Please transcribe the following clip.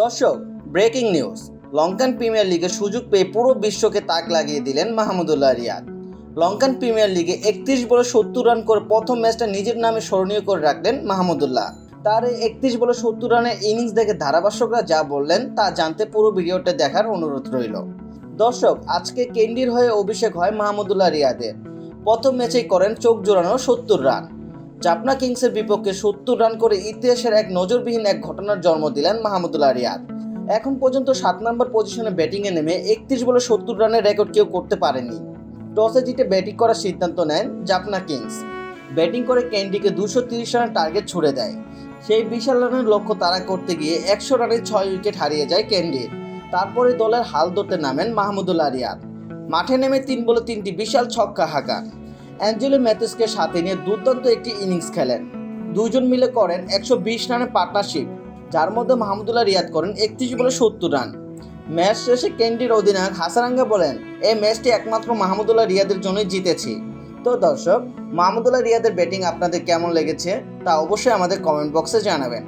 দর্শক breaking news Lankan premier লিগে সুযোগ পেয়ে পুরো বিশ্বকে তাক লাগিয়ে দিলেন মাহমুদুল্লাহ রিয়াদ। লঙ্কান প্রিমিয়ার লিগে একত্রিশ বলে সত্তর রান করে প্রথম ম্যাচটা নিজের নামে স্মরণীয় করে রাখলেন মাহমুদুল্লাহ। তার এই একত্রিশ বলে সত্তর রানের ইনিংস দেখে ধারাভাষ্যকরা যা বললেন তা জানতে পুরো ভিডিওটা দেখার অনুরোধ রইল। দর্শক, আজকে কেন্ডির হয়ে অভিষেক হয় মাহমুদুল্লাহ রিয়াদের। প্রথম ম্যাচেই করেন চোখ জোড়ানো সত্তর রান জাপনা কিংসের বিপক্ষে সত্তর রান করে ইতিহাসের এক নজরবিহীন এক ঘটনার জন্ম দিলেন মাহমুদুল্লাহ রিয়াদ। এখন পর্যন্ত সাত নম্বর পজিশনে ব্যাটিংয়ে নেমে একত্রিশ বলে সত্তর রানের রেকর্ড কেউ করতে পারেনি। টসে জিতে ব্যাটিং করার সিদ্ধান্ত নেন জাপনা কিংস। ব্যাটিং করে ক্যান্ডিকে দুশো তিরিশ রানের টার্গেট ছুড়ে দেয়। সেই বিশাল রানের লক্ষ্য তারা করতে গিয়ে একশো রানে ছয় উইকেট হারিয়ে যায় ক্যান্ডির তারপরে দলের হাল ধরতে নামেন মাহমুদুল্লাহ রিয়াদ। মাঠে নেমে তিন বলে তিনটি বিশাল ছক্কা হাঁকান অ্যাঞ্জেলো ম্যাথিসকে সাথে নিয়ে দুর্দান্ত একটি ইনিংস খেলেন। দুজন মিলে করেন একশো বিশ রানের পার্টনারশিপ, যার মধ্যে মাহমুদুল্লাহ রিয়াদ করেন একত্রিশ বলে সত্তর রান। ম্যাচ শেষে ক্যান্ডির অধিনায়ক হাসারাঙ্গা বলেন, এই ম্যাচটি একমাত্র মাহমুদুল্লাহ রিয়াদের জন্যই জিতেছি। তো দর্শক, মাহমুদুল্লাহ রিয়াদের ব্যাটিং আপনাদের কেমন লেগেছে তা অবশ্যই আমাদের কমেন্ট বক্সে জানাবেন।